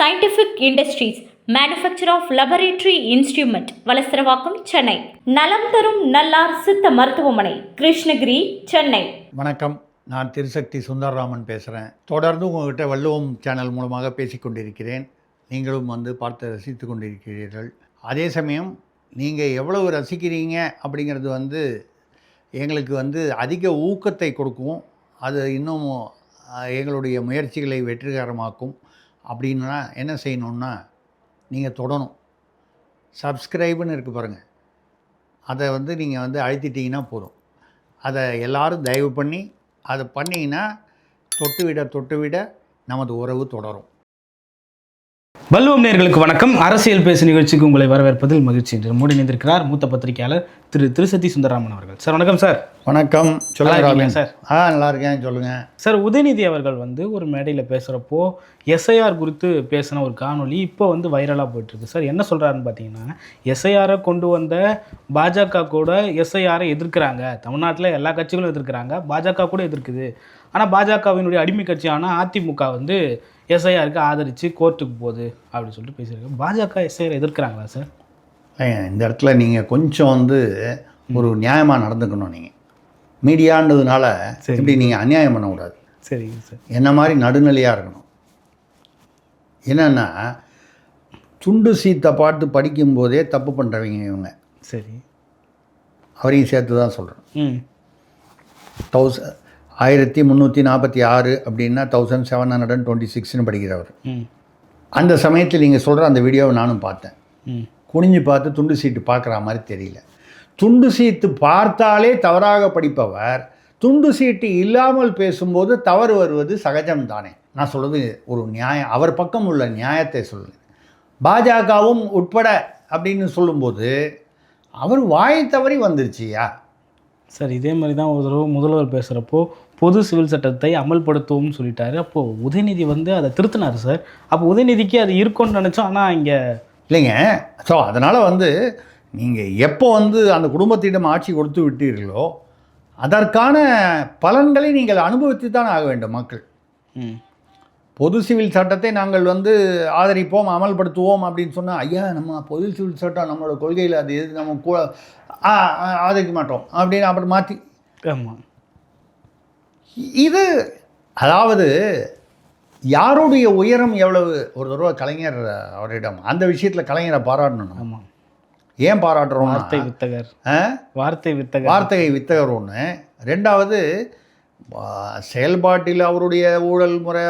Scientific industries manufacturer of laboratory instrument Valasaravakkam Chennai. நலம் தரும் நல்லார் சித்த மருத்துவமனை கிருஷ்ணகிரி சென்னை. வணக்கம். நான் திருசக்தி சுந்தரராமன் பேசுகிறேன் தொடர்ந்து உங்கள்கிட்ட வள்ளுவம் சேனல் மூலமாக பேசிக்கொண்டிருக்கிறேன் நீங்களும் வந்து பார்த்து ரசித்து கொண்டிருக்கிறீர்கள். அதே சமயம் நீங்கள் எவ்வளவு ரசிக்கிறீங்க அப்படிங்கிறது வந்து எங்களுக்கு வந்து அதிக ஊக்கத்தை கொடுக்கும். அது இன்னும் எங்களுடைய முயற்சிகளை வெற்றிகரமாக்கும். அப்படின்னா என்ன செய்யணுன்னா நீங்கள் தொடணும். சப்ஸ்கிரைப்னு இருக்குது பாருங்கள் அதை வந்து நீங்கள் வந்து அழுத்திட்டிங்கன்னா போதும். அதை எல்லோரும் தயவு பண்ணி அதை பண்ணிங்கன்னா தொட்டு விட தொட்டு விட நமது உறவு தொடரும். வல்லுவம் நேர்களுக்கு வணக்கம். அரசியல் பேசு நிகழ்ச்சிக்கு உங்களை வரவேற்பதில் மகிழ்ச்சி என்று மூடி நின்றிருக்கிறார் மூத்த பத்திரிகையாளர் திரு திருசதி சுந்தரராமன் அவர்கள். சார் வணக்கம் சார். வணக்கம். சொல்லுங்க. சார்? ஆ நல்லா இருக்கேன். சொல்லுங்கள் சார் உதயநிதி அவர்கள் வந்து ஒரு மேடையில் பேசுகிறப்போ எஸ்ஐஆர் குறித்து பேசின ஒரு காணொளி இப்போ வந்து வைரலாக போயிட்டுருக்கு. சார் என்ன சொல்கிறாருன்னு பார்த்தீங்கன்னா எஸ்ஐஆரை கொண்டு வந்த பாஜக கூட எஸ்ஐஆரை எதிர்க்கிறாங்க. தமிழ்நாட்டில் எல்லா கட்சிகளும் எதிர்க்கிறாங்க. பாஜக கூட எதிர்க்குது. ஆனால் பாஜகவினுடைய அடிமை கட்சியான அதிமுக வந்து எஸ்ஐஆருக்கு ஆதரித்து கோர்ட்டுக்கு போகுது அப்படின்னு சொல்லிட்டு பேசியிருக்காங்க. பாஜக எஸ்ஐஆர் எதிர்க்கிறாங்களா சார்? இந்த இடத்துல நீங்கள் கொஞ்சம் வந்து ஒரு நியாயமாக நடந்துக்கணும் நீங்கள் மீடியான்றதுனால சரி. இப்படி நீங்கள் அநியாயம் பண்ணக்கூடாது. சரிங்க சார். என்ன மாதிரி நடுநிலையாக இருக்கணும்? என்னென்னா துண்டு சீத்தை பார்த்து படிக்கும்போதே தப்பு பண்ணுறவங்க இவங்க. சரி. அவரையும் சேர்த்து தான் சொல்கிறேன் ம். தௌசண்ட் ஆயிரத்தி முந்நூற்றி நாற்பத்தி ஆறு அப்படின்னா thousand seven hundred and twenty சிக்ஸ்னு படிக்கிறவர் அந்த சமயத்தில் நீங்கள் சொல்கிற அந்த வீடியோவை நானும் பார்த்தேன். குனிஞ்சு பார்த்து துண்டு சீட்டு பார்க்குற மாதிரி தெரியல. துண்டு சீட்டு பார்த்தாலே தவறாக படிப்பவர் துண்டு சீட்டு இல்லாமல் பேசும்போது தவறு வருவது சகஜம் தானே நான் சொல்கிறது ஒரு நியாயம் அவர் பக்கம் உள்ள நியாயத்தை சொல்லுங்க. பாஜகவும் உட்பட அப்படின்னு சொல்லும்போது அவர் வாயை தவறி வந்துருச்சியா சார் இதே மாதிரி தான் ஒரு தடவை முதல்வர் பேசுகிறப்போ பொது சிவில் சட்டத்தை அமல்படுத்துவோம்னு சொல்லிட்டாரு. அப்போது உதயநிதி வந்து அதை திருத்தினார் சார். அப்போ உதயநிதிக்கு அது இருக்கும்னு நினச்சோம். ஆனால் இங்கே இல்லைங்க. ஸோ அதனால் வந்து நீங்கள் எப்போ வந்து அந்த குடும்பத்திடம் ஆட்சி கொடுத்து விட்டீர்களோ அதற்கான பலன்களை நீங்கள் அனுபவித்து தான் ஆக வேண்டும் மக்கள். ம். பொது சிவில் சட்டத்தை நாங்கள் வந்து ஆதரிப்போம் அமல்படுத்துவோம் அப்படின்னு சொன்னால் ஐயா நம்ம பொது சிவில் சட்டம் நம்மளோட கொள்கையில் அது எது நம்ம கூட ஆதரிக்க மாட்டோம் அப்படின்னு அப்புறம் மாற்றி ஆமாம் இது அதாவது யாருடைய உயரம் எவ்வளவு? ஒரு தடவை கலைஞர் அவரிடம் அந்த விஷயத்தில் கலைஞரை பாராட்டணும் ஆமாம் ஏன் பாராட்டுறோம்னா வார்த்தை வித்தகர்? வார்த்தை வித்தகர். வார்த்தையை வித்தகர் ஒன்று ரெண்டாவது செயல்பாட்டில் அவருடைய ஊழல் முறை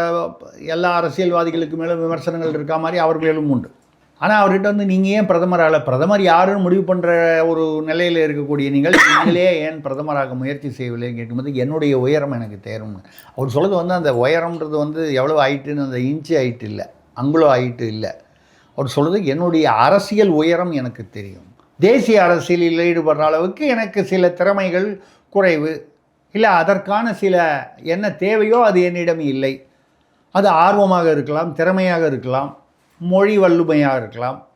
எல்லா அரசியல்வாதிகளுக்கு மேலும் விமர்சனங்கள் இருக்கா மாதிரி அவர் மேலும் உண்டு. ஆனால் அவர்கிட்ட வந்து நீங்கள் ஏன் பிரதமராக பிரதமர் யாருன்னு முடிவு பண்ணுற ஒரு நிலையில் இருக்கக்கூடிய நீங்கள் நீங்களே ஏன் பிரதமராக முயற்சி செய்யவில்லைன்னு கேட்கும்போது என்னுடைய உயரம் எனக்கு தேரும்னு. அவர் சொல்கிறது வந்து அந்த உயரம்ன்றது வந்து எவ்வளோ ஹைட்டுன்னு அந்த இன்ச்சு ஹைட்டு இல்லை. அங்குலோ ஹைட்டு இல்லை. அவர் சொல்கிறது என்னுடைய அரசியல் உயரம் எனக்கு தெரியும். தேசிய அரசியலில் ஈடுபடுற அளவுக்கு எனக்கு சில திறமைகள் குறைவு. இல்லை அதற்கான சில என்ன தேவையோ அது என்னிடம் இல்லை. அது ஆர்வமாக இருக்கலாம் திறமையாக இருக்கலாம். மொழி வல்லுமையாக இருக்கலாம்.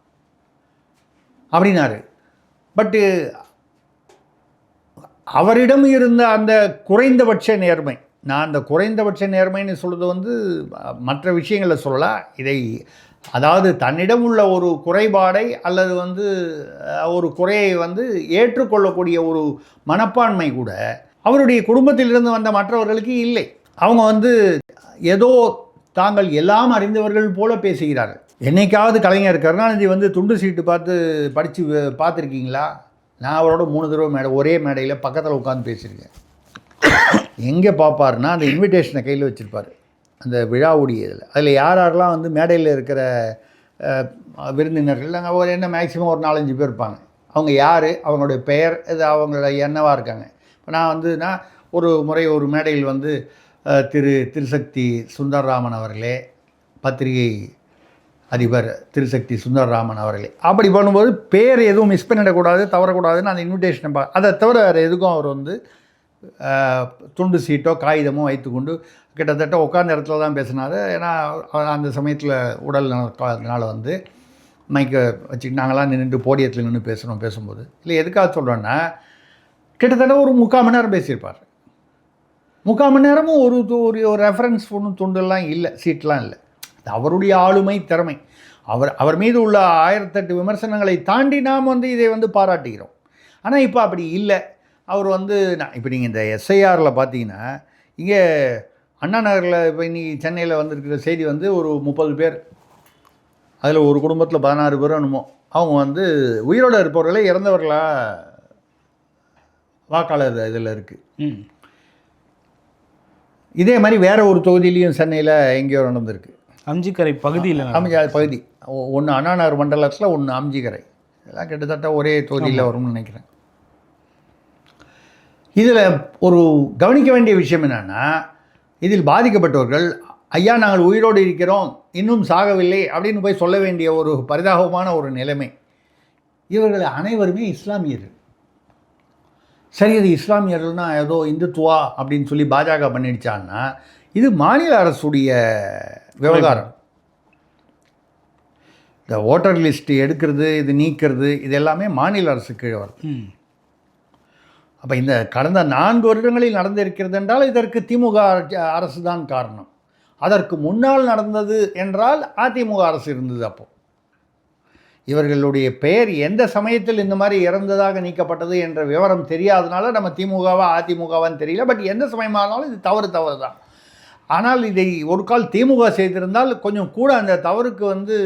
அப்படின்னாரு. பட்டு அவரிடம் இருந்த அந்த குறைந்தபட்ச நேர்மை நான் அந்த குறைந்தபட்ச நேர்மைன்னு சொல்கிறது வந்து மற்ற விஷயங்களை சொல்லலாம் இதை அதாவது தன்னிடம் உள்ள ஒரு குறைபாடை அல்லது வந்து ஒரு குறையை வந்து ஏற்றுக்கொள்ளக்கூடிய ஒரு மனப்பான்மை கூட அவருடைய குடும்பத்திலிருந்து வந்த மற்றவர்களுக்கு இல்லை. அவங்க வந்து ஏதோ தாங்கள் எல்லாம் அறிந்தவர்கள் போல பேசுகிறார்கள். என்னைக்காவது கலைஞர் கருணாநிதி வந்து துண்டு சீட்டு பார்த்து படித்து பார்த்துருக்கீங்களா? நான் அவரோட மூணு தடவை மேடை ஒரே மேடையில் பக்கத்தில் உட்காந்து பேசியிருக்கேன். எங்கே பார்ப்பாருன்னா அந்த இன்விடேஷனை கையில் வச்சுருப்பார். அந்த விழாவுடைய இதில். அதில் யார் யாரெல்லாம் வந்து மேடையில் இருக்கிற விருந்தினர்கள் அங்கே ஒரு என்ன மேக்ஸிமம் ஒரு நாலஞ்சு பேர் இருப்பாங்க. அவங்க யார் அவங்களுடைய பெயர் இது அவங்களோட என்னவாக இருக்காங்க. இப்போ நான் வந்து நான் ஒரு முறை ஒரு மேடையில் வந்து திரு திருசக்தி சுந்தரராமன் அவர்களே பத்திரிகை அதிபர் திருசக்தி சுந்தரராமன் அவர்களே. அப்படி பண்ணும்போது பேர் எதுவும் மிஸ் பண்ணிடக்கூடாது தவறக்கூடாதுன்னு அந்த இன்விடேஷனை பா அதை தவிர வேறு எதுக்கும் அவர் வந்து துண்டு சீட்டோ காகிதமோ வைத்துக்கொண்டு கிட்டத்தட்ட உட்காந்த இடத்துல தான் பேசினார். ஏன்னா அந்த சமயத்தில் உடல் நலத்தினால வந்து மைக்கை வச்சுக்கிட்டு நாங்களாம் நின்று போடியத்தில் நின்று பேசுகிறோம் பேசும்போது. இல்லை எதுக்காக சொல்கிறேன்னா கிட்டத்தட்ட ஒரு முக்கால் மணி நேரம் பேசியிருப்பார். முக்கால் மணி நேரமும் ஒரு ஒரு ஒரு ரெஃபரன்ஸ் ஒன்றும் துண்டெல்லாம் இல்லை சீட்லாம் இல்லை. அவருடைய ஆளுமை திறமை. அவர் அவர் மீது உள்ள ஆயிரத்தெட்டு விமர்சனங்களை தாண்டி நாம் வந்து இதை வந்து பாராட்டுகிறோம். ஆனால் இப்போ அப்படி இல்லை. அவர் வந்து நான் இப்போ நீங்கள் இந்த எஸ்ஐஆரில் பார்த்தீங்கன்னா இங்கே அண்ணா நகரில் இப்போ இன்னைக்கு சென்னையில் வந்திருக்கிற செய்தி வந்து ஒரு முப்பது பேர். அதில் ஒரு குடும்பத்தில் பதினாறு பேரும் என்னமோ அவங்க வந்து உயிரோடு இருப்பவர்களே இறந்தவர்களா வாக்காளர் இதில் இருக்குது ம். இதே மாதிரி வேற ஒரு தொகுதியிலையும் சென்னையில் எங்கேயோ நடந்திருக்கு. அம்ஜிக்கரை பகுதியில் அம்ஜியார் பகுதி. ஒன்று அண்ணாநகர் மண்டலத்தில் ஒன்று அம்ஜிகரை. இதெல்லாம் கிட்டத்தட்ட ஒரே தொகுதியில் வரும்னு நினைக்கிறேன். இதில் ஒரு கவனிக்க வேண்டிய விஷயம் என்னென்னா இதில் பாதிக்கப்பட்டவர்கள் ஐயா நாங்கள் உயிரோடு இருக்கிறோம் இன்னும் சாகவில்லை அப்படின்னு போய் சொல்ல வேண்டிய ஒரு பரிதாபமான ஒரு நிலைமை. இவர்கள் அனைவருமே இஸ்லாமியர்கள். சரி அது இஸ்லாமியர்கள்னா ஏதோ இந்துத்துவா அப்படின்னு சொல்லி பாஜக பண்ணிடுச்சான்னா இது மாநில அரசுடைய விவகாரம். இந்த ஓட்டர் லிஸ்ட் எடுக்கிறது இது நீக்கிறது இது எல்லாமே மாநில அரசு கீழே வருது. ம். அப்போ இந்த கடந்த நான்கு வருடங்களில் நடந்திருக்கிறது என்றால் இதற்கு திமுக அரசு தான் காரணம். அதற்கு முன்னால் நடந்தது என்றால் அதிமுக அரசு இருந்தது அப்போ. இவர்களுடைய பெயர் எந்த சமயத்தில் இந்த மாதிரி இறந்ததாக நீக்கப்பட்டது என்ற விவரம் தெரியாதனால நம்ம திமுகவா அதிமுகவான்னு தெரியல. பட் எந்த சமயமானாலும் இது தவறு தவறு தான். ஆனால் இதை ஒரு கால் திமுக செய்திருந்தால் கொஞ்சம் கூட அந்த தவறுக்கு வந்து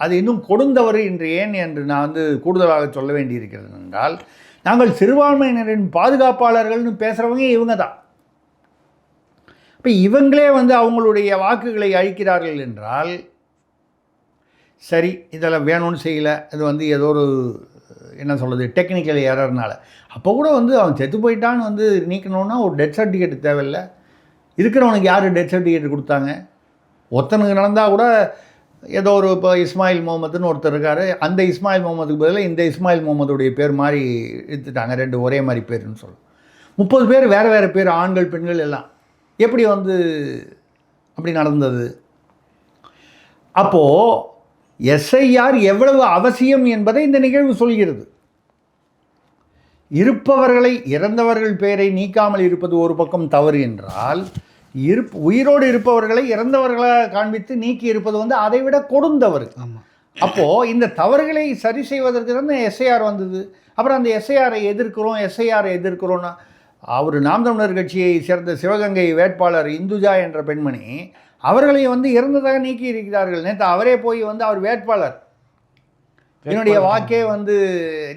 அது இன்னும் கொடுந்தவறு இன்று ஏன் என்று நான் வந்து கூடுதலாக சொல்ல வேண்டியிருக்கிறது என்றால் நாங்கள் சிறுபான்மையினரின் பாதுகாப்பாளர்கள்னு பேசுகிறவங்க இவங்க தான். இப்போ இவங்களே வந்து அவங்களுடைய வாக்குகளை அழிக்கிறார்கள் என்றால் சரி இதெல்லாம் வேணும்னு செய்யலை இது வந்து ஏதோ ஒரு என்ன சொல்கிறது டெக்னிக்கல் எரர்னால அப்போ கூட வந்து அவன் செத்து போயிட்டான்னு வந்து நீக்கணும்னா ஒரு டெத் சர்டிஃபிகேட் தேவையில்லை. இருக்கிறவனுக்கு யார் டெத் சர்டிஃபிகேட் கொடுத்தாங்க? ஒருத்தனுக்கு நடந்தால் கூட ஏதோ ஒரு இப்போ இஸ்மாயில் முகமதுன்னு ஒருத்தர் இருக்கார். அந்த இஸ்மாயில் முகமதுக்கு பதிலாக இந்த இஸ்மாயில் முகமதுடைய பேர் மாதிரி எடுத்துட்டாங்க ரெண்டு ஒரே மாதிரி பேருன்னு சொல்லலாம் முப்பது பேர் வேறு வேறு பேர் ஆண்கள் பெண்கள் எல்லாம். எப்படி வந்து அப்படி நடந்தது? அப்போது எஸ்ஐஆர் எவ்வளவு அவசியம் என்பதை இந்த நிகழ்வு சொல்கிறது. இருப்பவர்களை இறந்தவர்கள் பெயரை நீக்காமல் இருப்பது ஒரு பக்கம் தவறு என்றால் இருப் உயிரோடு இருப்பவர்களை இறந்தவர்களாக காண்பித்து நீக்கி இருப்பது வந்து அதைவிட கொடுந்தவறு ஆமாம் அப்போது இந்த தவறுகளை சரி செய்வதற்கு தான் எஸ்ஐஆர் வந்தது. அப்புறம் அந்த எஸ்ஐஆரை எதிர்க்கிறோம் எஸ்ஐஆரை எதிர்க்கிறோன்னா அவர் நாம் தமிழர் கட்சியை சேர்ந்த சிவகங்கை வேட்பாளர் இந்துஜா என்ற பெண்மணி அவர்களையும் வந்து இறந்ததாக நீக்கி இருக்கிறார்கள். நேற்று அவரே போய் வந்து அவர் வேட்பாளர். என்னுடைய வாக்கே வந்து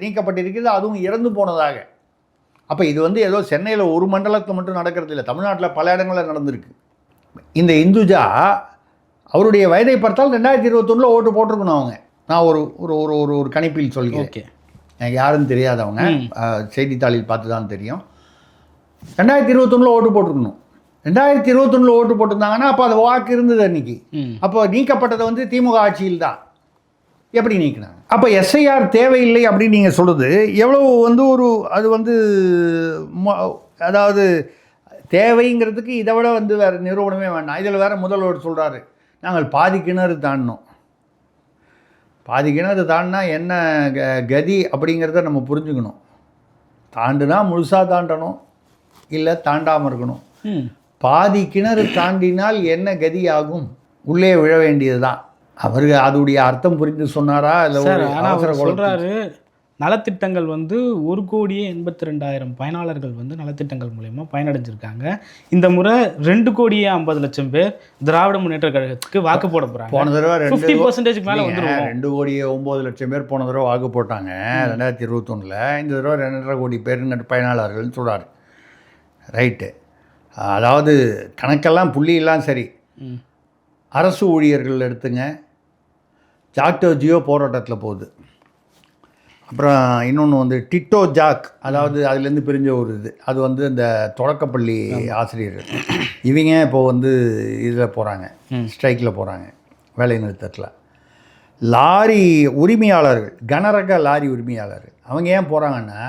நீக்கப்பட்டிருக்கிறது அதுவும் இறந்து போனதாக. அப்போ இது வந்து ஏதோ சென்னையில் ஒரு மண்டலத்தில் மட்டும் நடக்கிறது இல்லை தமிழ்நாட்டில் பல இடங்களில் நடந்திருக்கு. இந்த இந்துஜா அவருடைய வயதை பார்த்தால் ரெண்டாயிரத்தி இருபத்தொன்னில் ஓட்டு போட்டிருக்கணும் அவங்க. நான் ஒரு ஒரு ஒரு ஒரு ஒரு கணிப்பில் சொல்கிறேன். ஓகே. எனக்கு யாருன்னு தெரியாதவங்க செய்தித்தாளில் பார்த்து தான் தெரியும். ரெண்டாயிரத்தி இருபத்தொன்னில் ஓட்டு போட்டிருக்கணும். ரெண்டாயிரத்தி இருபத்தொன்னில் ஓட்டு போட்டிருந்தாங்கன்னா அப்போ அது வாக்கு இருந்தது அன்னைக்கு. அப்போ நீக்கப்பட்டது வந்து திமுக ஆட்சியில் தான் எப்படி நீக்கினாங்க? அப்போ எஸ்ஐஆர் தேவையில்லை அப்படின்னு நீங்கள் சொல்லுது எவ்வளோ வந்து ஒரு அது வந்து அதாவது தேவைங்கிறதுக்கு இதை விட வந்து வேறு நிரூபணமே வேண்டாம். இதில் வேறு முதல்வர் சொல்கிறாரு நாங்கள் பாதி கிணறு தாண்டினோம். பாதி கிணறு தாண்டினா என்ன க- கதி அப்படிங்கிறத நம்ம புரிஞ்சுக்கணும். தாண்டுனா முழுசாக தாண்டணும் இல்லை தாண்டாமல் இருக்கணும். பாதி கிணறு தாண்டினால் என்ன கதி ஆகும் உள்ளே விழ வேண்டியது தான் அவரு அதோடைய அர்த்தம் புரிந்து சொன்னாரா? இல்லை அவர் சொல்கிறாரு நலத்திட்டங்கள் வந்து ஒரு கோடியே எண்பத்தி ரெண்டாயிரம் பயனாளர்கள் வந்து நலத்திட்டங்கள் மூலயமா பயனடைஞ்சிருக்காங்க. இந்த முறை ரெண்டு கோடியே ஐம்பது லட்சம் பேர் திராவிட முன்னேற்ற கழகத்துக்கு வாக்கு போட போகிறாங்க போன தடவை ரெண்டு ஃபிஃப்டி பர்சன்டேஜ்க்கு மேலே வந்துருவோம். ரெண்டு கோடியே ஒம்பது லட்சம் பேர் போன தடவை வாக்கு போட்டாங்க ரெண்டாயிரத்தி இருபத்தொன்னில். இந்த தடவை ரெண்டரை கோடி பேருங்க பயனாளர்கள்னு சொல்கிறாரு ரைட்டு அதாவது கணக்கெல்லாம் புள்ளியெல்லாம் சரி. அரசு ஊழியர்கள் எடுத்துங்க. ஜாக்டோ ஜியோ போராட்டத்தில் போகுது. அப்புறம் இன்னொன்று வந்து டிட்டோ ஜாக் அதாவது அதுலேருந்து பிரிஞ்ச ஒரு இது. அது வந்து இந்த தொடக்கப்பள்ளி ஆசிரியர்கள் இவங்க இப்போ வந்து இதில் போகிறாங்க. ஸ்ட்ரைக்கில் போகிறாங்க வேலை நிறுத்தத்தில். லாரி உரிமையாளர்கள் கனரக லாரி உரிமையாளர்கள். அவங்க ஏன் போகிறாங்கன்னா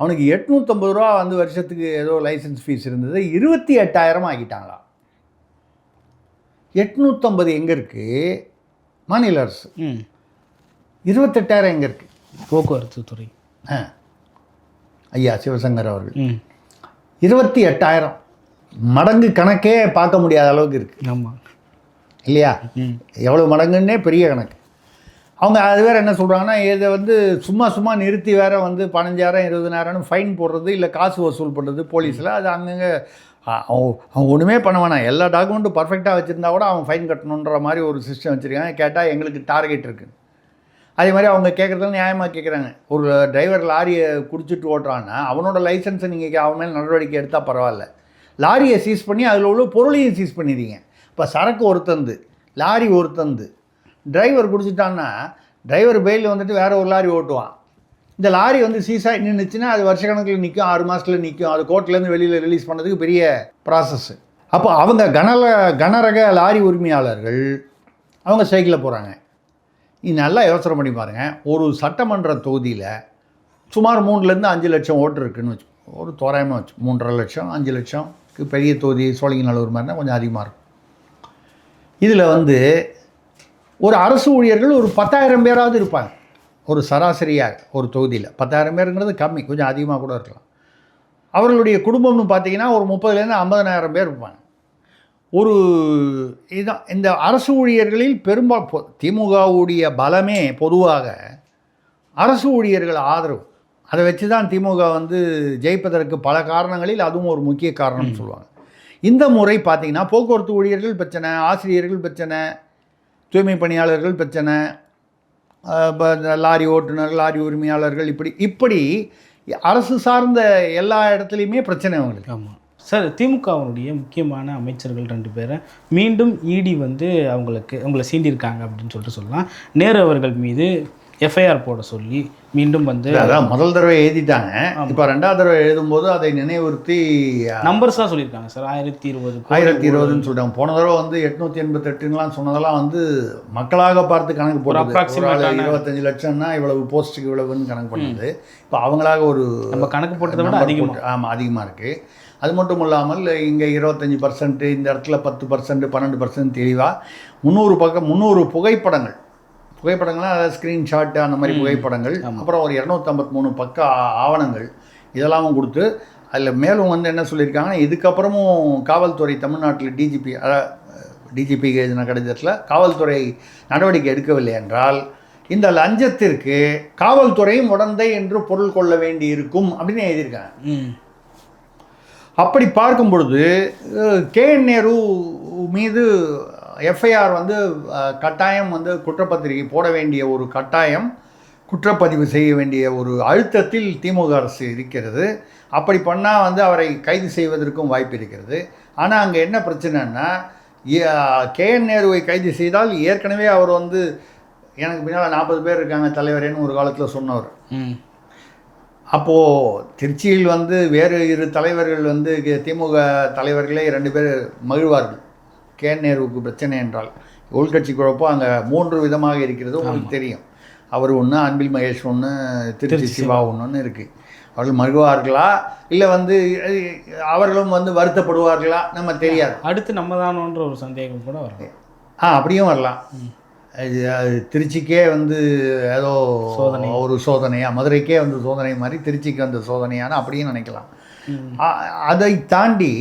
அவனுக்கு எட்நூற்றம்பது ரூபா வந்து வருஷத்துக்கு ஏதோ லைசன்ஸ் ஃபீஸ் இருந்தது. இருபத்தி எட்டாயிரம் ஆக்கிட்டாங்களாம். எட்நூற்றம்பது எங்கே இருக்குது மாநில அரசு ம். இருபத்தெட்டாயிரம் எங்கே இருக்குது போக்குவரத்து துறை. ஆ. ஐயா சிவசங்கர் அவர்கள். இருபத்தி எட்டாயிரம் மடங்கு கணக்கே பார்க்க முடியாத அளவுக்கு இருக்குது ஆமாம் இல்லையா? எவ்வளோ மடங்குன்னே பெரிய கணக்கு. அவங்க அது வேறு என்ன சொல்கிறாங்கன்னா இதை வந்து சும்மா சும்மா நிறுத்தி வேற வந்து பதினஞ்சாயிரம் இருபதனாயிரம்னு ஃபைன் போடுறது இல்லை காசு வசூல் பண்ணுறது போலீஸில். அது அங்கங்கே அவங்க அவன் ஒன்றுமே பண்ண வேணாம். எல்லா டாக்குமெண்ட்டும் பர்ஃபெக்டாக வச்சுருந்தா கூட அவன் ஃபைன் கட்டணுன்ற மாதிரி ஒரு சிஸ்டம் வச்சுருக்காங்க கேட்டால் எங்களுக்கு டார்கெட் இருக்குது அதே மாதிரி அவங்க கேட்குறதுல நியாயமாக கேட்குறாங்க ஒரு டிரைவர் லாரியை குடிச்சிட்டு ஓட்டுறான்னா அவனோட லைசன்ஸை நீங்கள் அவன் மேலே நடவடிக்கை எடுத்தால் பரவாயில்ல. லாரியை சீஸ் பண்ணி அதில் உள்ள பொருளையும் சீஸ் பண்ணிடுறீங்க. இப்போ சரக்கு ஒருத்தந்து லாரி ஒருத்தந்து டிரைவர் குடிச்சிட்டான்னா டிரைவர் பெயில் வந்துட்டு வேறு ஒரு லாரி ஓட்டுவான். இந்த லாரி வந்து சீஸாக நின்றுச்சுன்னா அது வருஷ கணக்கில் நிற்கும் ஆறு மாதத்தில் நிற்கும். அது கோர்ட்லேருந்து வெளியில் ரிலீஸ் பண்ணதுக்கு பெரிய ப்ராசஸ்ஸு அப்போ அவங்க கனல கனரக லாரி உரிமையாளர்கள் அவங்க சைக்கிளில் போகிறாங்க நீ நல்லா யோசனை பண்ணி பாருங்கள் ஒரு சட்டமன்ற தொகுதியில் சுமார் மூணுலேருந்து அஞ்சு லட்சம் ஓட்டு இருக்குன்னு வச்சு ஒரு தோராயமாக வச்சு மூன்றரை லட்சம் அஞ்சு லட்சம் பெரிய தொகுதி சோழிங்கநல்லூர் மாதிரினா கொஞ்சம் அதிகமாக இருக்கும். இதில் வந்து ஒரு அரசு ஊழியர்கள் ஒரு பத்தாயிரம் பேராவது இருப்பாங்க. ஒரு சராசரியாக ஒரு தொகுதியில். பத்தாயிரம் பேருங்கிறது கம்மி கொஞ்சம் அதிகமாக கூட இருக்கலாம். அவர்களுடைய குடும்பம்னு பார்த்தீங்கன்னா ஒரு முப்பதுலேருந்து ஐம்பதனாயிரம் பேர் இருப்பாங்க. ஒரு இதான் இந்த அரசு ஊழியர்களில் பெரும்பாலும் திமுகவுடைய பலமே பொதுவாக அரசு ஊழியர்கள் ஆதரவு. அதை வச்சு தான் திமுக வந்து ஜெயிப்பதற்கு பல காரணங்களில் அதுவும் ஒரு முக்கிய காரணம்னு சொல்லுவாங்க. இந்த முறை பார்த்தீங்கன்னா போக்குவரத்து ஊழியர்கள் பிரச்சனை ஆசிரியர்கள் பிரச்சனை தூய்மை பணியாளர்கள் பிரச்சனை இப்போ இந்த லாரி ஓட்டுநர் லாரி உரிமையாளர்கள் இப்படி இப்படி அரசு சார்ந்த எல்லா இடத்துலையுமே பிரச்சனை அவங்களுக்கு ஆமாம் சார் திமுகவினுடைய முக்கியமான அமைச்சர்கள் ரெண்டு பேரை மீண்டும் இடி வந்து அவங்களுக்கு அவங்கள சீண்டியிருக்காங்க அப்படின்னு சொல்லிட்டு சொல்லலாம். நேரு அவர்கள் மீது எஃப்ஐஆர் போட சொல்லி மீண்டும் வந்து அதான் முதல் தடவை எழுதிட்டாங்க. இப்போ ரெண்டாவது தடவை எழுதும்போது அதை நினைவுறுத்தி நம்பர்ஸாக சொல்லியிருக்காங்க சார். ஆயிரத்தி இருபது ஆயிரத்தி இருபதுன்னு சொல்லிட்டாங்க. போன தடவை வந்து எட்நூத்தி எண்பத்தெட்டுலாம் சொன்னதெல்லாம் வந்து மக்களாக பார்த்து கணக்கு ஆளு இருபத்தஞ்சு லட்சம்னா இவ்வளவு போஸ்ட்டுக்கு இவ்வளவுன்னு கணக்கு பண்ணது. இப்போ அவங்களாக ஒரு நம்ம கணக்கு போட்டதை விட அதிகமாக போட்டு- ஆமா அதிகமாக இருக்குது அது மட்டும் இல்லாமல் இங்கே இருபத்தஞ்சி பர்சன்ட் இந்த இடத்துல பத்து பர்சன்ட் பன்னெண்டு பர்சன்ட் தெளிவாக முந்நூறு பக்கம் முந்நூறு புகைப்படங்கள் புகைப்படங்கள்லாம் அதாவது ஸ்க்ரீன்ஷாட் அந்த மாதிரி புகைப்படங்கள் அப்புறம் ஒரு இரநூத்தம்பத்தி மூணு பக்க ஆவணங்கள் இதெல்லாமும் கொடுத்து அதில் மேலும் வந்து என்ன சொல்லியிருக்காங்கன்னா இதுக்கப்புறமும் காவல்துறை தமிழ்நாட்டில் டிஜிபி டிஜிபிக்கு எழுதின கடிதத்தில் காவல்துறை நடவடிக்கை எடுக்கவில்லை என்றால் இந்த லஞ்சத்திற்கு காவல்துறையும் உடந்தை என்று பொருள் கொள்ள வேண்டி இருக்கும் அப்படின்னு எழுதியிருக்காங்க. அப்படி பார்க்கும் பொழுது கே என் நேரு மீது எஃப்ஐஆர் வந்து கட்டாயம் வந்து குற்றப்பத்திரிகை போட வேண்டிய ஒரு கட்டாயம் குற்றப்பதிவு செய்ய வேண்டிய ஒரு அழுத்தத்தில் திமுக அரசு இருக்கிறது. அப்படி பண்ணால் வந்து அவரை கைது செய்வதற்கும் வாய்ப்பு இருக்கிறது. ஆனால் அங்கே என்ன பிரச்சனைன்னா கே என் நேருவை கைது செய்தால் ஏற்கனவே அவர் வந்து எனக்கு பின்னால் நாற்பது பேர் இருக்காங்க தலைவரேன்னு ஒரு காலத்தில் சொன்னவர். அப்போது திருச்சியில் வந்து வேறு இரு தலைவர்கள் வந்து திமுக தலைவர்களே ரெண்டு பேர் மகிழ்வார்கள். கே நேருவுக்கு பிரச்சனை என்றால் உள்கட்சி குழப்பம் அங்கே மூன்று விதமாக இருக்கிறது உங்களுக்கு தெரியும். அவர் ஒன்று அன்பில் மகேஷ் ஒன்று திருச்சி சிவா. ஒன்றுன்னு இருக்குது அவர்கள் மகிழ்வார்களா இல்லை வந்து அவர்களும் வந்து வருத்தப்படுவார்களா? நம்ம தெரியாது. அடுத்து நம்ம தானோன்ற ஒரு சந்தேகம் கூட வரும் ஆ அப்படியும் வரலாம். திருச்சிக்கே வந்து ஏதோ சோதனை. ஒரு சோதனையா மதுரைக்கே வந்து சோதனை மாதிரி திருச்சிக்கு வந்த சோதனையான அப்படியும் நினைக்கலாம். அதை தாண்டி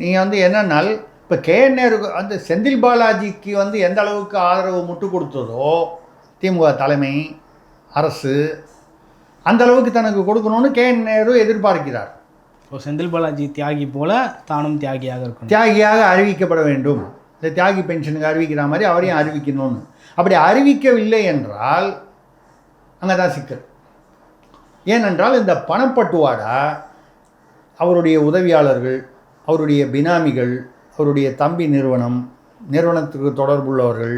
நீங்கள் வந்து என்னன்னால் இப்போ கே நேரு அந்த செந்தில் பாலாஜிக்கு வந்து எந்த அளவுக்கு ஆதரவு முட்டு கொடுத்ததோ திமுக தலைமை அரசு அந்த அளவுக்கு தனக்கு கொடுக்கணும்னு கே நேரு எதிர்பார்க்கிறார். இப்போ செந்தில் பாலாஜி தியாகி போல தானும் தியாகியாக இருக்கணும். தியாகியாக அறிவிக்கப்பட வேண்டும். இந்த தியாகி பென்ஷனுக்கு அறிவிக்கிற மாதிரி அவரையும் அறிவிக்கணும்னு. அப்படி அறிவிக்கவில்லை என்றால் அங்கே தான் சிக்கல். ஏனென்றால் இந்த பணப்பட்டுவாடா அவருடைய உதவியாளர்கள் அவருடைய பினாமிகள் அவருடைய தம்பி நிறுவனம் நிறுவனத்துக்கு தொடர்புள்ளவர்கள்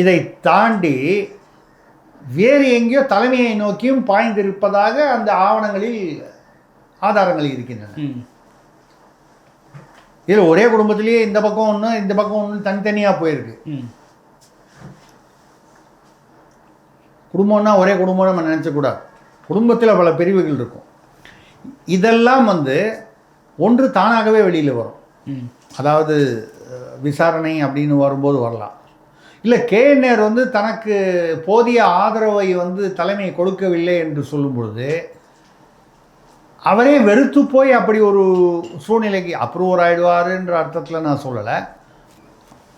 இதை தாண்டி வேறு எங்கேயோ தலைமையை நோக்கியும் பாய்ந்திருப்பதாக அந்த ஆவணங்களில் ஆதாரங்கள் இருக்கின்றன. இதில் ஒரே குடும்பத்திலேயே இந்த பக்கம் ஒன்று இந்த பக்கம் ஒன்று தனித்தனியாக போயிருக்கு. குடும்பம்னா ஒரே குடும்பம் நம்ம நினச்சக்கூடாது குடும்பத்தில் பல பிரிவுகள் இருக்கும். இதெல்லாம் வந்து ஒன்று தானாகவே வெளியில் வரும். அதாவது விசாரணை அப்படின்னு வரும்போது வரலாம். இல்லை கேஎன்ஆர் வந்து தனக்கு போதிய ஆதரவை வந்து தலைமை கொடுக்கவில்லை என்று சொல்லும் பொழுது அவரே வெறுத்து போய் அப்படி ஒரு சூழ்நிலைக்கு அப்ரூவர் ஆயிடுவாருன்ற அர்த்தத்தில் நான் சொல்லலை.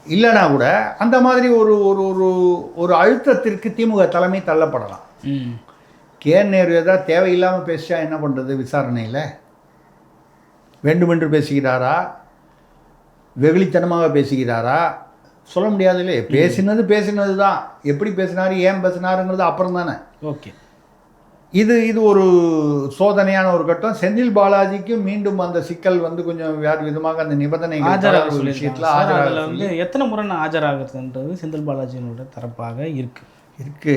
இல்லைனா கூட அந்த மாதிரி ஒரு ஒரு ஒரு ஒரு அழுத்தத்திற்கு திமுக தலைமை தள்ளப்படலாம். ம். கே நேரு ஏதாவது தேவையில்லாமல் பேசிச்சா என்ன பண்ணுறது விசாரணையில்? வேண்டுமென்று பேசுகிறாரா? வெகுளித்தனமாக பேசுகிறாரா? சொல்ல முடியாது இல்லையே பேசினது பேசினது தான் எப்படி பேசினாரு ஏன் பேசினாருங்கிறது அப்புறம் தானே. ஓகே. இது இது ஒரு சோதனையான ஒரு கட்டம். செந்தில் பாலாஜிக்கு மீண்டும் அந்த சிக்கல் வந்து கொஞ்சம் வேறு விதமாக அந்த நிபந்தனைகள் ஆஜராக விஷயத்தில். ஆஜராக வந்து எத்தனை முறை நான் ஆஜராகிறதுன்றது செந்தில் பாலாஜியினோட தரப்பாக இருக்கு. இருக்கு.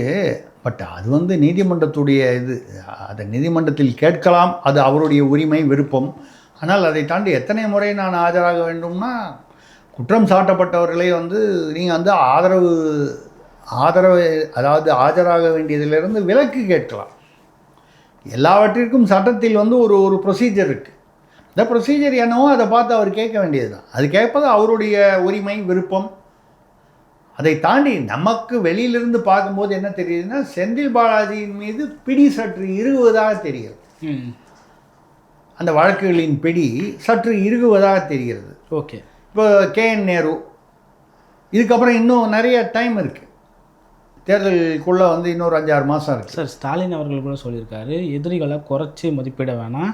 பட் அது வந்து நீதிமன்றத்துடைய இது. அதை நீதிமன்றத்தில் கேட்கலாம். அது அவருடைய உரிமை விருப்பம். ஆனால் அதை தாண்டி எத்தனை முறை நான் ஆஜராக வேண்டும்னா குற்றம் சாட்டப்பட்டவர்களை வந்து நீங்கள் வந்து ஆதரவு ஆதரவு அதாவது ஆஜராக வேண்டியதிலிருந்து விலக்கு கேட்கலாம். எல்லாவற்றிற்கும் சட்டத்தில் வந்து ஒரு ஒரு ப்ரொசீஜர் இருக்குது இந்த ப்ரொசீஜர் என்னவோ அதை பார்த்து அவர் கேட்க வேண்டியது தான் அது கேட்பது அவருடைய உரிமை விருப்பம். அதை தாண்டி நமக்கு வெளியிலிருந்து பார்க்கும்போது என்ன தெரியுதுன்னா செந்தில் பாலாஜியின் மீது பிடி சற்று இருவதாக தெரிகிறது. ம். அந்த வழக்குகளின் பிடி சற்று இறுகுவதாக தெரிகிறது. ஓகே. இப்போ கேஎன் நேரு இதுக்கப்புறம் இன்னும் நிறைய டைம் இருக்குது தேர்தலுக்குள்ளே வந்து இன்னொரு அஞ்சாறு மாதம் இருக்குது சார் ஸ்டாலின் அவர்கள் கூட சொல்லியிருக்காரு எதிரிகளை குறைச்சி மதிப்பிட வேணாம்.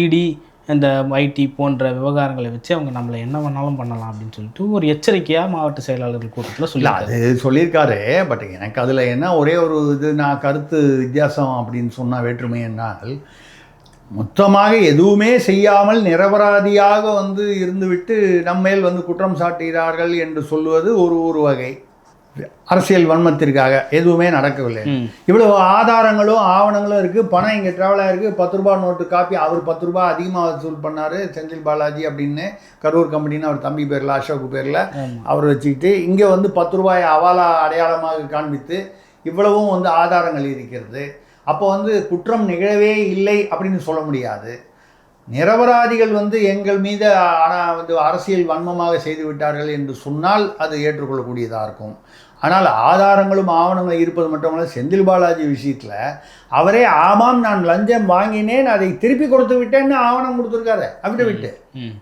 இடி இந்த ஐடி போன்ற விவகாரங்களை வச்சு அவங்க நம்மளை என்ன வேணாலும் பண்ணலாம் அப்படின்னு சொல்லிட்டு ஒரு எச்சரிக்கையாக மாவட்ட செயலாளர்கள் கூட்டத்தில் சொல்லியிருக்காரு அது சொல்லியிருக்காரு பட் எனக்கு அதில் என்ன ஒரே ஒரு இது நான் கருத்து வித்தியாசம் அப்படின்னு சொன்ன வேற்றுமை என்னால். மொத்தமாக எதுவுமே செய்யாமல் நிரபராதியாக வந்து இருந்துவிட்டு நம்மேல் வந்து குற்றம் சாட்டுகிறார்கள் என்று சொல்லுவது ஒரு ஒரு வகை. அரசியல் வன்மத்திற்காக எதுவுமே நடக்கவில்லை. இவ்வளவு ஆதாரங்களும் ஆவணங்களும் இருக்குது பணம் இங்கே ட்ராவல் ஆயிருக்கு. பத்து ரூபா நோட்டு காப்பி அவர் பத்து ரூபா அதிகமாக வசூல் பண்ணார். செந்தில் பாலாஜி அப்படின்னு கரூர் கம்பெனின்னு அவர் தம்பி பேரில் அசோக் பேரில் அவர் வச்சுக்கிட்டு இங்கே வந்து பத்து ரூபாய் அவாலா அடையாளமாக காண்பித்து இவ்வளவும் வந்து ஆதாரங்கள் இருக்கிறது. அப்போ வந்து குற்றம் நிகழவே இல்லை அப்படின்னு சொல்ல முடியாது. நிரபராதிகள் வந்து எங்கள் மீது ஆனால் வந்து அரசியல் வன்மமாக செய்து விட்டார்கள் என்று சொன்னால் அது ஏற்றுக்கொள்ளக்கூடியதாக இருக்கும். ஆனால் ஆதாரங்களும் ஆவணங்களும் இருப்பது மட்டுமல்ல செந்தில் பாலாஜி விஷயத்தில் அவரே ஆமாம் நான் லஞ்சம் வாங்கினேன் அதை திருப்பி கொடுத்து விட்டேன்னு ஆவணம் கொடுத்துருக்காரு அப்படி விட்டு ம்.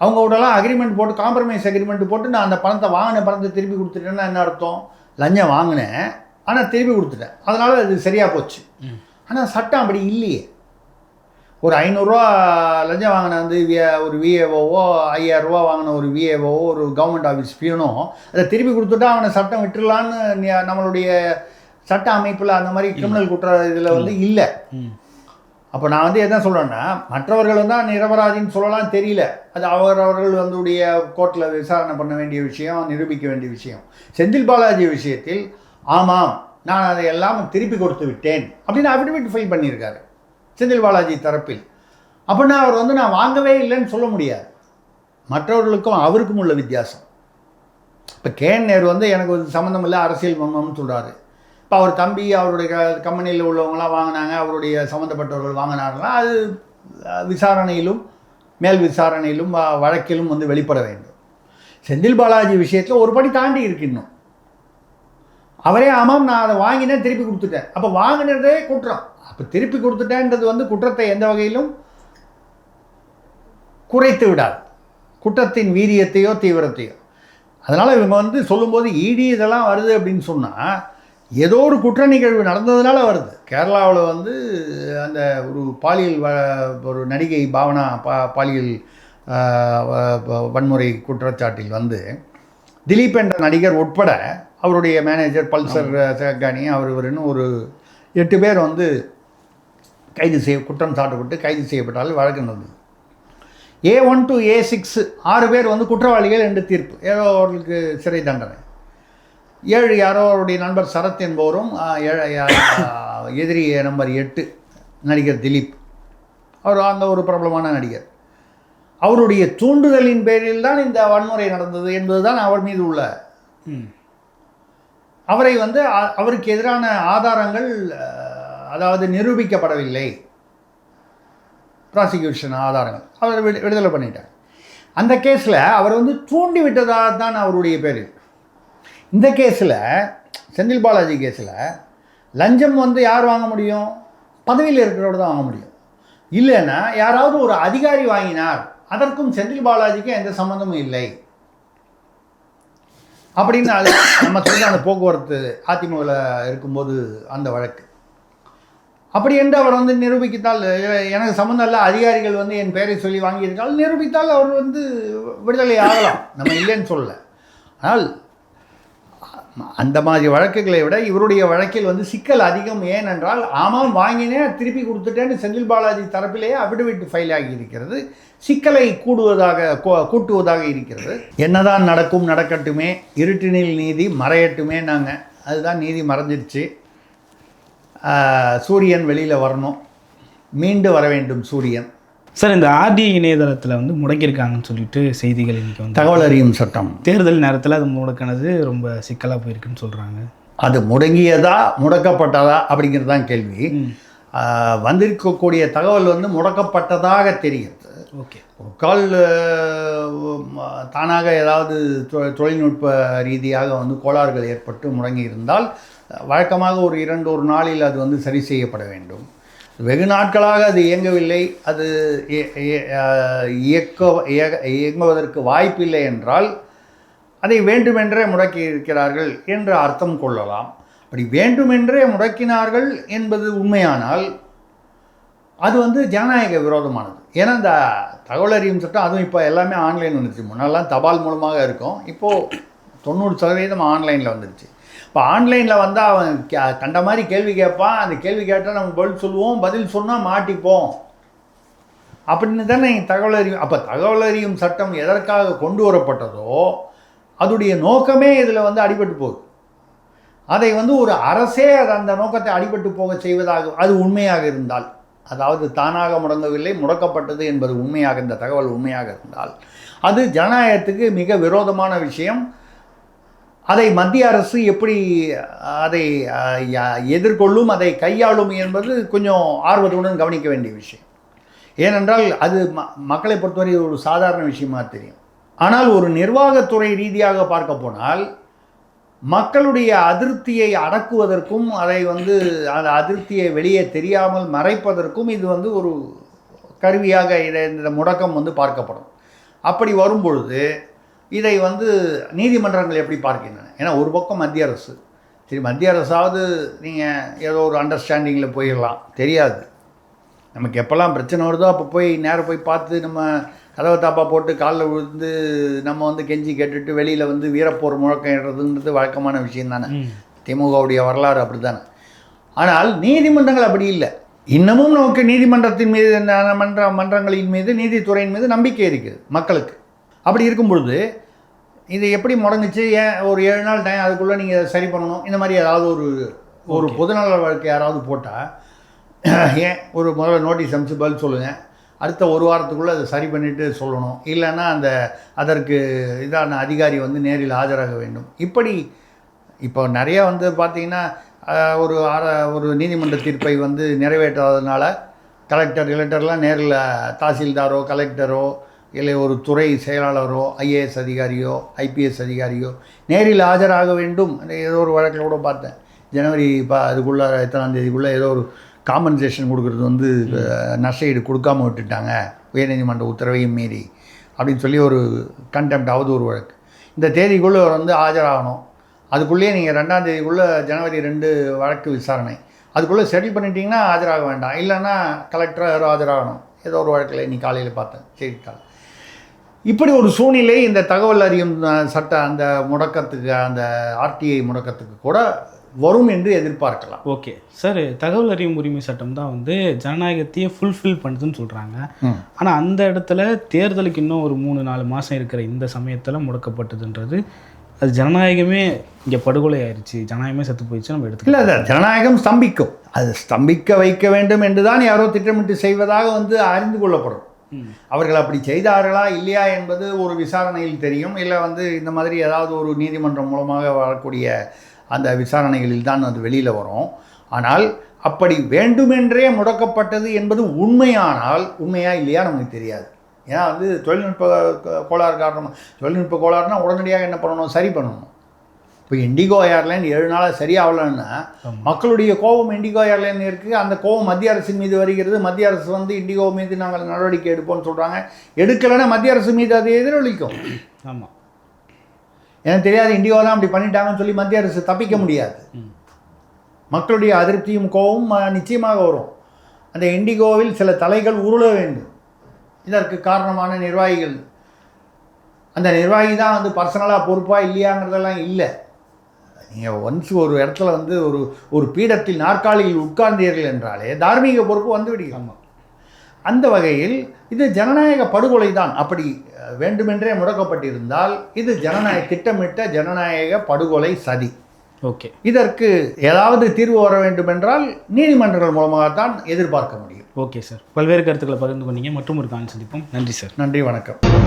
அவங்க கூடலாம் அக்ரிமெண்ட் போட்டு காம்ப்ரமைஸ் அக்ரிமெண்ட் போட்டு நான் அந்த பணத்தை வாங்கின பணத்தை திருப்பி கொடுத்துட்டேன்னா என்ன அர்த்தம்? லஞ்சம் வாங்கினேன் ஆனால் திருப்பி கொடுத்துட்டேன். அதனால் அது சரியாக போச்சு. ஆனால் சட்டம் அப்படி இல்லையே. ஒரு ஐநூறுரூவா லஞ்சம் வாங்கின வந்து வி- ஒரு விஏஓவோ ஐயாயிரரூவா வாங்கின ஒரு விஏஓவோ ஒரு கவர்மெண்ட் ஆஃபீஸ் பியூனோ அதை திருப்பி கொடுத்துட்டா அவனை சட்டம் விட்டுறலான்னு நி- நம்மளுடைய சட்ட அமைப்பில் அந்த மாதிரி கிரிமினல் குற்ற இதில் வந்து இல்லை. அப்போ நான் வந்து என்ன சொல்கிறேன்னா மற்றவர்கள் தான் நிரபராதின்னு சொல்லலாம் தெரியல. அது அவர் அவர்கள் வந்துடைய கோர்ட்டில் விசாரணை பண்ண வேண்டிய விஷயம் நிரூபிக்க வேண்டிய விஷயம். செந்தில் பாலாஜி விஷயத்தில் ஆமாம் நான் அதை எல்லாம் திருப்பி கொடுத்து விட்டேன் அப்படின்னு அஃபிடவிட் ஃபைல் பண்ணியிருக்காரு செந்தில் பாலாஜி தரப்பில். அப்படின்னா அவர் வந்து நான் வாங்கவே இல்லைன்னு சொல்ல முடியாது. மற்றவர்களுக்கும் அவருக்கும் உள்ள வித்தியாசம். இப்போ கேன் நேரு வந்து எனக்கு ஒரு சம்மந்தம் இல்லை அரசியல் மர்மம்னு சொல்கிறாரு இப்போ அவர் தம்பி அவருடைய க கம்பெனியில் உள்ளவங்களாம் வாங்கினாங்க அவருடைய சம்மந்தப்பட்டவர்கள் வாங்கினார்கள்னா அது விசாரணையிலும் மேல் விசாரணையிலும் வழக்கிலும் வந்து வெளிப்பட வேண்டும். செந்தில் பாலாஜி விஷயத்தில் ஒரு படி தாண்டி இருக்கு இன்னும். அவரே ஆமாம் நான் அதை வாங்கினேன் திருப்பி கொடுத்துட்டேன். அப்போ வாங்கினதே குற்றம். அப்போ திருப்பி கொடுத்துட்டேன்றது வந்து குற்றத்தை எந்த வகையிலும் குறைத்து விடாது. குற்றத்தின் வீரியத்தையோ தீவிரத்தையோ. அதனால் இவங்க வந்து சொல்லும்போது இடி இதெல்லாம் வருது அப்படின்னு சொன்னால் ஏதோ ஒரு குற்ற நிகழ்வு நடந்ததுனால வருது. கேரளாவில் வந்து அந்த ஒரு பாலியல் வ- ஒரு நடிகை பாவனா பா பாலியல் வன்முறை குற்றச்சாட்டில் வந்து திலீப் என்ற நடிகர் உட்பட அவருடைய மேனேஜர் பல்சர் சேகானி அவர் இவருன்னு ஒரு எட்டு பேர் வந்து கைது செய்ய குற்றம் சாட்டப்பட்டு கைது செய்யப்பட்டால் வழக்கு நடந்தது. A one to A six ஆறு பேர் வந்து குற்றவாளிகள் என்று தீர்ப்பு. ஏதோ அவர்களுக்கு சிறை தண்டனை. ஏழு யாரோ அவருடைய நண்பர் சரத் என்பவரும் எதிரி நம்பர் எட்டு நடிகர் திலீப். அவர் அந்த ஒரு பிரபலமான நடிகர். அவருடைய தூண்டுதலின் பேரில் தான் இந்த வன்முறை நடந்தது என்பதுதான் அவர் மீது உள்ள அவரை வந்து அவருக்கு எதிரான ஆதாரங்கள் அதாவது நிரூபிக்கப்படவில்லை. ப்ராசிக்யூஷன் ஆதாரங்கள். அவர் விடு விடுதலை பண்ணிட்டார். அந்த கேஸில் அவர் வந்து தூண்டி விட்டதாக தான் அவருடைய பேர். இந்த கேஸில் செந்தில் பாலாஜி கேஸில் லஞ்சம் வந்து யார் வாங்க முடியும்? பதவியில் இருக்கிறவர் தான் வாங்க முடியும். இல்லைன்னா யாராவது ஒரு அதிகாரி வாங்கினார். அதற்கும் செந்தில் பாலாஜிக்கும் எந்த சம்மந்தமும் இல்லை. அப்படின்னு அது நம்ம சொல்லி அந்த போக்குவரத்து அதிமுகவில் இருக்கும்போது அந்த வழக்கு. அப்படி என்று அவர் வந்து நிரூபித்தால் எனக்கு சம்மந்தம் இல்லை அதிகாரிகள் வந்து என் பெயரை சொல்லி வாங்கியிருக்கால் நிரூபித்தால் அவர் வந்து விடுதலை ஆகலாம். நம்ம இல்லைன்னு சொல்லலை. ஆனால் அந்த மாதிரி வழக்குகளை விட இவருடைய வழக்கில் வந்து சிக்கல் அதிகம். ஏனென்றால் ஆமாம் வாங்கினேன் திருப்பி கொடுத்துட்டேன்னு செந்தில் பாலாஜி தரப்பிலேயே அபிடவிட் ஃபைல் ஆகி இருக்கிறது. சிக்கலை கூடுவதாக கூட்டுவதாக இருக்கிறது. என்னதான் நடக்கும் நடக்கட்டுமே. இருட்டினில் நீதி மறையட்டுமே நாங்கள் அதுதான் நீதி மறைஞ்சிருச்சு. சூரியன் வெளியில் வரணும். மீண்டு வர வேண்டும் சூரியன். சார் இந்த ஆர்டிஐ இணையதளத்தில் வந்து முடக்கியிருக்காங்கன்னு சொல்லிட்டு செய்திகள் இன்னைக்கு வந்து தகவல் அறியும் சட்டம். தேர்தல் நேரத்தில் அது முடக்கினது ரொம்ப சிக்கலாக போயிருக்குன்னு சொல்கிறாங்க அது முடங்கியதா முடக்கப்பட்டதா அப்படிங்கிறது தான் கேள்வி வந்திருக்கக்கூடிய தகவல் வந்து முடக்கப்பட்டதாக தெரிகிறது. ஓகே. கால் தானாக ஏதாவது தொழில்நுட்ப ரீதியாக வந்து கோளாறுகள் ஏற்பட்டு முடங்கி இருந்தால் வழக்கமாக ஒரு இரண்டு ஒரு நாளில் அது வந்து சரி செய்யப்பட வேண்டும். வெகு நாட்களாக அது இயங்கவில்லை. அது இய- இயக்க இயங்குவதற்கு வாய்ப்பில்லை என்றால் அதை வேண்டுமென்றே முடக்கி இருக்கிறார்கள் என்று அர்த்தம் கொள்ளலாம். அப்படி வேண்டுமென்றே முடக்கினார்கள் என்பது உண்மையானால் அது வந்து ஜனநாயக விரோதமானது. ஏன்னா இந்த தகவல் அறியும் சட்டம் அதுவும் இப்போ எல்லாமே ஆன்லைன் வந்துருச்சு. முன்னெல்லாம் தபால் மூலமாக இருக்கும். இப்போது தொண்ணூறு சதவீதம் ஆன்லைனில் வந்துருச்சு. இப்போ ஆன்லைனில் வந்தால் அவன் கண்ட மாதிரி கேள்வி கேட்பான் அந்த கேள்வி கேட்டால் நம்ம பதில் சொல்லுவோம். பதில் சொன்னால் மாட்டிப்போம். அப்படின்னு தானே தகவல் அறியும் அப்போ தகவல் அறியும் சட்டம் எதற்காக கொண்டு வரப்பட்டதோ அதுடைய நோக்கமே இதில் வந்து அடிபட்டு போகுது. அதை வந்து ஒரு அரசே அது அந்த நோக்கத்தை அடிபட்டு போக செய்வதாக அது உண்மையாக இருந்தால் அதாவது தானாக முடங்கவில்லை முடக்கப்பட்டது என்பது உண்மையாக இந்த தகவல் உண்மையாக இருந்தால் அது ஜனநாயகத்துக்கு மிக விரோதமான விஷயம். அதை மத்திய அரசு எப்படி அதை எதிர்கொள்ளும் அதை கையாளும் என்பது கொஞ்சம் ஆர்வத்துடன் கவனிக்க வேண்டிய விஷயம். ஏனென்றால் அது ம மக்களை பொறுத்தவரை ஒரு சாதாரண விஷயமா தெரியும். ஆனால் ஒரு நிர்வாகத்துறை ரீதியாக பார்க்க போனால் மக்களுடைய அதிருப்தியை அடக்குவதற்கும் அதை வந்து அந்த அதிருப்தியை வெளியே தெரியாமல் மறைப்பதற்கும் இது வந்து ஒரு கருவியாக இதை இந்த முடக்கம் வந்து பார்க்கப்படும். அப்படி வரும்பொழுது இதை வந்து நீதிமன்றங்கள் எப்படி பார்க்கின்றன? ஏன்னா ஒரு பக்கம் மத்திய அரசு. சரி மத்திய அரசாவது நீங்கள் ஏதோ ஒரு அண்டர்ஸ்டாண்டிங்கில் போயிடலாம் தெரியாது. நமக்கு எப்போல்லாம் பிரச்சனை வருதோ அப்போ போய் நேரா போய் பார்த்து நம்ம கதவை தாப்பா போட்டு காலில் விழுந்து நம்ம வந்து கெஞ்சி கேட்டுட்டு வெளியில் வந்து வீரப்போர் முழக்கம் இடுறதுன்றது வழக்கமான விஷயம் தானே? திமுகவுடைய வரலாறு அப்படி தானே ஆனால் நீதிமன்றங்கள் அப்படி இல்லை. இன்னமும் நமக்கு நீதிமன்றத்தின் மீது மன்ற மன்றங்களின் மீது நீதித்துறையின் மீது நம்பிக்கை இருக்குது மக்களுக்கு. அப்படி இருக்கும் பொழுது இது எப்படி முடங்குச்சு? ஏன் ஒரு ஏழு நாள் டைம் அதுக்குள்ளே நீங்கள் சரி பண்ணணும்? இந்த மாதிரி ஏதாவது ஒரு ஒரு பொதுநல வழக்கு யாராவது போட்டால் ஏன் ஒரு முதல்ல நோட்டீஸ் அனுப்பிச்சு பதில் சொல்லுங்கள் அடுத்த ஒரு வாரத்துக்குள்ளே அதை சரி பண்ணிவிட்டு சொல்லணும். இல்லைன்னா அந்த அதற்கு இதான அதிகாரி வந்து நேரில் ஆஜராக வேண்டும். இப்படி இப்போ நிறைய வந்து பார்த்தீங்கன்னா ஒரு ஆர ஒரு நீதிமன்ற தீர்ப்பை வந்து நிறைவேற்றாததுனால கலெக்டர் இலெக்டர்லாம் நேரில் தாசில்தாரோ கலெக்டரோ இல்லை ஒரு துறை செயலாளரோ ஐஏஎஸ் அதிகாரியோ ஐபிஎஸ் அதிகாரியோ நேரில் ஆஜராக வேண்டும் ஏதோ ஒரு வழக்கில் கூட பார்த்தேன். ஜனவரி ப அதுக்குள்ளே எத்தனாம் தேதிக்குள்ளே ஏதோ ஒரு காம்பன்சேஷன் கொடுக்குறது வந்து நஷ்டஈடு கொடுக்காம விட்டுட்டாங்க. உயர்நீதிமன்ற உத்தரவையும் மீறி. அப்படின்னு சொல்லி ஒரு கண்டெம்ட் அவதூறு வழக்கு. இந்த தேதிக்குள்ளே வந்து ஆஜராகணும். அதுக்குள்ளேயே நீங்கள் ரெண்டாம் தேதிக்குள்ளே ஜனவரி ரெண்டு வழக்கு விசாரணை. அதுக்குள்ளே செட்டில் பண்ணிட்டீங்கன்னா ஆஜராக வேண்டாம். இல்லைன்னா கலெக்டர் யாரோ ஆஜராகணும். ஏதோ ஒரு வழக்கில் இன்னைக்கு காலையில் பார்த்தேன். செய்தித்தாள். இப்படி ஒரு சூழ்நிலை இந்த தகவல் அறியும் சட்ட அந்த முடக்கத்துக்கு அந்த ஆர்டிஐ முடக்கத்துக்கு கூட வரும் என்று எதிர்பார்க்கலாம். ஓகே. சார் தகவல் அறியும் உரிமை சட்டம் தான் வந்து ஜனநாயகத்தையே ஃபுல்ஃபில் பண்ணுதுன்னு சொல்கிறாங்க. ஆனால் அந்த இடத்துல தேர்தலுக்கு இன்னும் ஒரு மூணு நாலு மாதம் இருக்கிற இந்த சமயத்தில் முடக்கப்பட்டதுன்றது அது ஜனநாயகமே இங்கே படுகொலை ஆயிடுச்சு ஜனநாயகமே செத்து போயிடுச்சு நம்ம இல்லை எடுத்துக்கலாம் அது ஜனநாயகம் ஸ்தம்பிக்கும். அது ஸ்தம்பிக்க வைக்க வேண்டும் என்று தான் யாரோ திட்டமிட்டு செய்வதாக வந்து அறிந்து கொள்ளப்படும். அவர்கள் அப்படி செய்தார்களா இல்லையா என்பது ஒரு விசாரணையில் தெரியும். இல்லை வந்து இந்த மாதிரி ஏதாவது ஒரு நீதிமன்றம் மூலமாக வரக்கூடிய அந்த விசாரணைகளில் தான் அது வெளியில் வரும். ஆனால் அப்படி வேண்டுமென்றே முடக்கப்பட்டது என்பது உண்மையானால் உண்மையா இல்லையா நமக்கு தெரியாது. ஏன்னா வந்து தொழில்நுட்ப கோளாறு காரணமாக தொழில்நுட்ப கோளாறுனா உடனடியாக என்ன பண்ணணும்? சரி பண்ணணும். இப்போ இண்டிகோ ஏர்லைன் ஏழு நாளாக சரியாகலன்னா மக்களுடைய கோபம் இண்டிகோ ஏர்லைன் இருக்குது அந்த கோபம் மத்திய அரசின் மீது வருகிறது. மத்திய அரசு வந்து இண்டிகோ மீது நாங்கள் நடவடிக்கை எடுப்போம்னு சொல்கிறாங்க எடுக்கலைன்னா மத்திய அரசு மீது அது எதிரொலிக்கும். ஆமாம் எனக்கு தெரியாது இண்டிகோ தான் அப்படி பண்ணிட்டாங்கன்னு சொல்லி மத்திய அரசு தப்பிக்க முடியாது. மக்களுடைய அதிருப்தியும் கோபமும் நிச்சயமாக வரும். அந்த இண்டிகோவில் சில தலைகள் உருள வேண்டும். இதற்கு காரணமான நிர்வாகிகள். அந்த நிர்வாகி தான் வந்து பர்சனலாக பொறுப்பாக இல்லையாங்கிறதெல்லாம் இல்லை. நீங்கள் ஒன்ஸ் ஒரு இடத்துல வந்து ஒரு ஒரு பீடத்தில் நாற்காலியில் உட்கார்ந்தீர்கள் என்றாலே தார்மீக பொறுப்பு வந்து விடுகிறது. ஆமாம் அந்த வகையில் இது ஜனநாயக படுகொலை தான். அப்படி வேண்டுமென்றே முடக்கப்பட்டிருந்தால் இது ஜனநாயக திட்டமிட்ட ஜனநாயக படுகொலை சதி. ஓகே. இதற்கு ஏதாவது தீர்வு வர வேண்டுமென்றால் நீதிமன்றங்கள் மூலமாகத்தான் எதிர்பார்க்க முடியும். Okay sir. பல்வேறு கருத்துக்களை பகிர்ந்து கொண்டீங்க. மற்றும் ஒரு கான் சந்திப்போம். நன்றி சார். நன்றி வணக்கம்.